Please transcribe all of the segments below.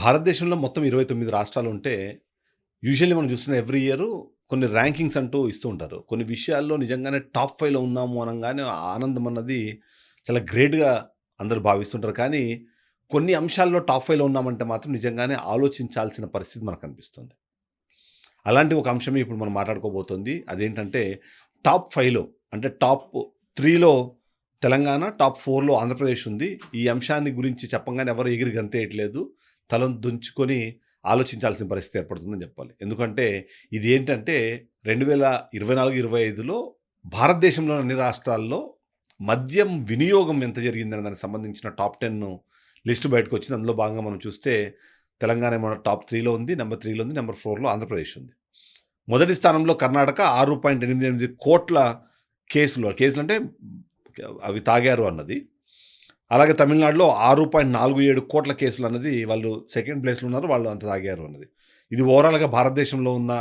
భారతదేశంలో మొత్తం ఇరవై తొమ్మిది రాష్ట్రాలు ఉంటే యూజువల్లీ మనం చూస్తున్న ఎవ్రీ ఇయర్ కొన్ని ర్యాంకింగ్స్ అంటూ ఇస్తూ ఉంటారు. కొన్ని విషయాల్లో నిజంగానే టాప్ ఫైవ్లో ఉన్నాము అనగానే ఆనందం అన్నది చాలా గ్రేట్గా అందరూ భావిస్తుంటారు. కానీ కొన్ని అంశాల్లో టాప్ ఫైవ్లో ఉన్నామంటే మాత్రం నిజంగానే ఆలోచించాల్సిన పరిస్థితి మనకు అనిపిస్తుంది. అలాంటి ఒక అంశమే ఇప్పుడు మనం మాట్లాడుకోబోతుంది. అదేంటంటే టాప్ ఫైవ్లో అంటే టాప్ త్రీలో తెలంగాణ టాప్ ఫోర్లో ఆంధ్రప్రదేశ్ ఉంది. ఈ అంశాన్ని గురించి చెప్పంగానే ఎవరు ఎగిరి గంతేయట్లేదు. తలం దుంచుకొని ఆలోచించాల్సిన పరిస్థితి ఏర్పడుతుందని చెప్పాలి. ఎందుకంటే ఇది ఏంటంటే రెండు వేల ఇరవై నాలుగు ఇరవై ఐదులో భారతదేశంలోని అన్ని రాష్ట్రాల్లో మద్యం వినియోగం ఎంత జరిగిందనే దానికి సంబంధించిన టాప్ టెన్ లిస్ట్ బయటకు వచ్చింది అందులో భాగంగా మనం చూస్తే తెలంగాణ మన టాప్ త్రీలో ఉంది నెంబర్ త్రీలో ఉంది నెంబర్ ఫోర్లో ఆంధ్రప్రదేశ్ ఉంది. మొదటి స్థానంలో కర్ణాటక ఆరు పాయింట్ ఎనిమిది ఎనిమిది కోట్ల కేసులు. కేసులు అంటే అవి తాగారు అన్నది. అలాగే తమిళనాడులో ఆరు పాయింట్ నాలుగు ఏడు కోట్ల కేసులు అన్నది వాళ్ళు సెకండ్ ప్లేస్లో ఉన్నారు వాళ్ళు అంత తాగారు అన్నది. ఇది ఓవరాల్గా భారతదేశంలో ఉన్న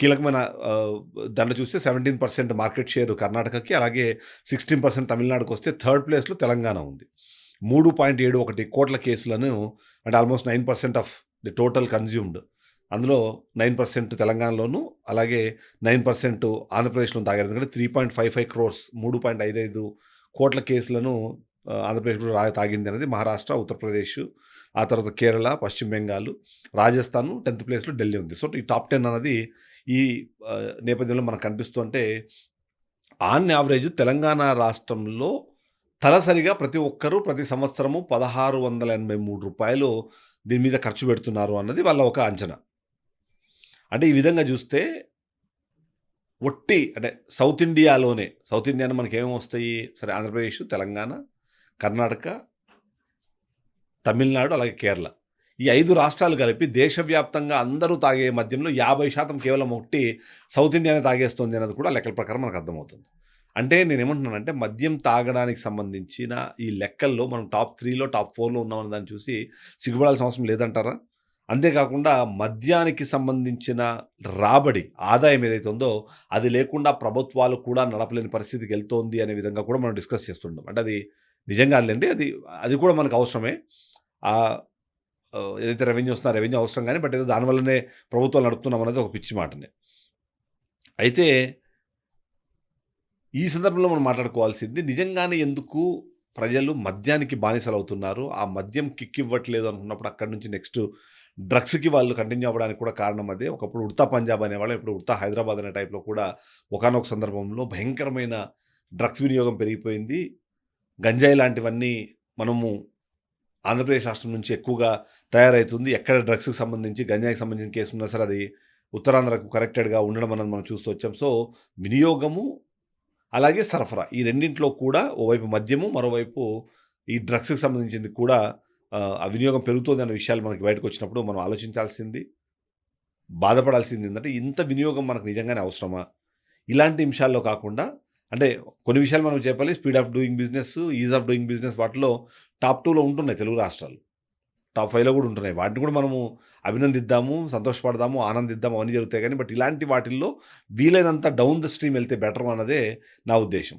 కీలకమైన దండ దాంట్లో చూస్తే సెవెంటీన్ పర్సెంట్ మార్కెట్ షేర్ కర్ణాటకకి అలాగే సిక్స్టీన్ పర్సెంట్ తమిళనాడుకి వస్తే థర్డ్ ప్లేస్లో తెలంగాణ ఉంది. మూడు పాయింట్ ఏడు ఒకటి కోట్ల కేసులను అంటే almost nine percent of the total consumed అందులో నైన్ పర్సెంట్ తెలంగాణలోను అలాగే నైన్ పర్సెంట్ ఆంధ్రప్రదేశ్లో తాగారు. ఎందుకంటే three point five five crores మూడు పాయింట్ ఐదు ఐదు కోట్ల కేసులను ఆంధ్రప్రదేశ్ కూడా తాగింది అనేది మహారాష్ట్ర ఉత్తరప్రదేశ్ ఆ తర్వాత కేరళ పశ్చిమ బెంగాల్ రాజస్థాన్ టెన్త్ ప్లేస్లో ఢిల్లీ ఉంది. సో ఈ టాప్ టెన్ అనేది ఈ నేపథ్యంలో మనకు కనిపిస్తుంటే ఆన్ యావరేజ్ తెలంగాణ రాష్ట్రంలో తలసరిగా ప్రతి ఒక్కరూ ప్రతి సంవత్సరము పదహారు వందల ఎనభై మూడు రూపాయలు దీని మీద ఖర్చు పెడుతున్నారు అన్నది వాళ్ళ ఒక అంచనా. అంటే ఈ విధంగా చూస్తే ఒట్టి అంటే సౌత్ ఇండియాలోనే సౌత్ ఇండియాలో మనకి ఏమేమి వస్తాయి? సరే ఆంధ్రప్రదేశ్ తెలంగాణ కర్ణాటక తమిళనాడు అలాగే కేరళ. ఈ ఐదు రాష్ట్రాలు కలిపి దేశవ్యాప్తంగా అందరూ తాగే మద్యంలో యాభై శాతం కేవలం ఒకటి సౌత్ ఇండియానే తాగేస్తుంది అన్నది కూడా లెక్కల ప్రకారం మనకు అర్థమవుతుంది. అంటే నేను ఏమంటున్నానంటే మద్యం తాగడానికి సంబంధించిన ఈ లెక్కల్లో మనం టాప్ త్రీలో టాప్ ఫోర్లో ఉన్నామని దాన్ని చూసి సిగ్గుపడాల్సిన అవసరం లేదంటారా? అంతేకాకుండా మద్యానికి సంబంధించిన రాబడి ఆదాయం ఏదైతే ఉందో అది లేకుండా ప్రభుత్వాలు కూడా నడపలేని పరిస్థితికి వెళ్తోంది అనే విధంగా కూడా మనం డిస్కస్ చేస్తుంటాం. అంటే అది నిజంగా అదండి అది అది కూడా మనకు అవసరమే. ఆ ఏదైతే రెవెన్యూ వస్తుందో రెవెన్యూ అవసరం కానీ బట్ ఏదో దానివల్లనే ప్రభుత్వాలు నడుపుతున్నాం అనేది ఒక పిచ్చి మాటనే. అయితే ఈ సందర్భంలో మనం మాట్లాడుకోవాల్సింది నిజంగానే ఎందుకు ప్రజలు మద్యానికి బానిసలు అవుతున్నారు ఆ మద్యం కిక్ ఇవ్వట్లేదు అనుకున్నప్పుడు అక్కడి నుంచి నెక్స్ట్ డ్రగ్స్కి వాళ్ళు కంటిన్యూ అవ్వడానికి కూడా కారణం అదే. ఒకప్పుడు ఉడతా పంజాబ్ అనేవాళ్ళు ఇప్పుడు ఉడతా హైదరాబాద్ అనే టైప్లో కూడా ఒకనొక సందర్భంలో భయంకరమైన డ్రగ్స్ వినియోగం పెరిగిపోయింది. గంజాయి లాంటివన్నీ మనము ఆంధ్రప్రదేశ్ రాష్ట్రం నుంచి ఎక్కువగా తయారవుతుంది. ఎక్కడ డ్రగ్స్కి సంబంధించి గంజాయికి సంబంధించిన కేసు ఉన్నా సరే అది ఉత్తరాంధ్రకు కరెక్టెడ్గా ఉండడం అనేది మనం చూస్తూ వచ్చాం. సో వినియోగము అలాగే సరఫరా ఈ రెండింటిలో కూడా ఓవైపు మద్యము మరోవైపు ఈ డ్రగ్స్కి సంబంధించింది కూడా ఆ వినియోగం పెరుగుతుంది అనే విషయాలు మనకి బయటకు వచ్చినప్పుడు మనం ఆలోచించాల్సింది. బాధపడాల్సింది ఏంటంటే ఇంత వినియోగం మనకు నిజంగానే అవసరమా? ఇలాంటి అంశాల్లో కాకుండా అంటే కొన్ని విషయాలు మనం చెప్పాలి. Speed of doing business ease of doing business వాటిలో టాప్ టూలో ఉంటున్నాయి తెలుగు రాష్ట్రాలు. టాప్ ఫైవ్లో కూడా ఉంటున్నాయి. వాటిని కూడా మనము అభినందిద్దాము సంతోషపడదాము ఆనందిద్దాము అవన్నీ జరుగుతాయి. కానీ బట్ ఇలాంటి వాటిల్లో వీలైనంత డౌన్ ద స్ట్రీమ్ వెళ్తే బెటర్ అన్నదే నా ఉద్దేశం.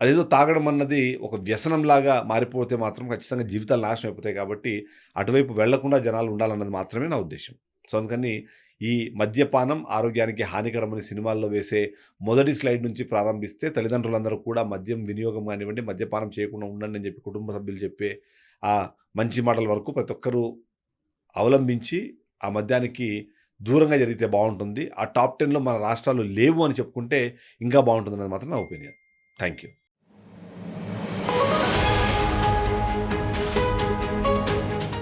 అదేదో తాగడం అన్నది ఒక వ్యసనంలాగా మారిపోతే మాత్రం ఖచ్చితంగా జీవితాలు నాశనం అయిపోతాయి కాబట్టి అటువైపు వెళ్ళకుండా జనాలు ఉండాలన్నది మాత్రమే నా ఉద్దేశం. సో అందుకని ఈ మద్యపానం ఆరోగ్యానికి హానికరమని సినిమాల్లో వేసే మొదటి స్లైడ్ నుంచి ప్రారంభిస్తే తల్లిదండ్రులందరూ కూడా మద్యం వినియోగం కానివ్వండి మద్యపానం చేయకుండా ఉండండి అని చెప్పి కుటుంబ సభ్యులు చెప్పే ఆ మంచి మాటల వరకు ప్రతి ఒక్కరూ అవలంబించి ఆ మద్యానికి దూరంగా జరిగితే బాగుంటుంది. ఆ టాప్ టెన్లో మన రాష్ట్రాలు లేవు అని చెప్పుకుంటే ఇంకా బాగుంటుంది మాత్రం నా ఒపీనియన్. Thank you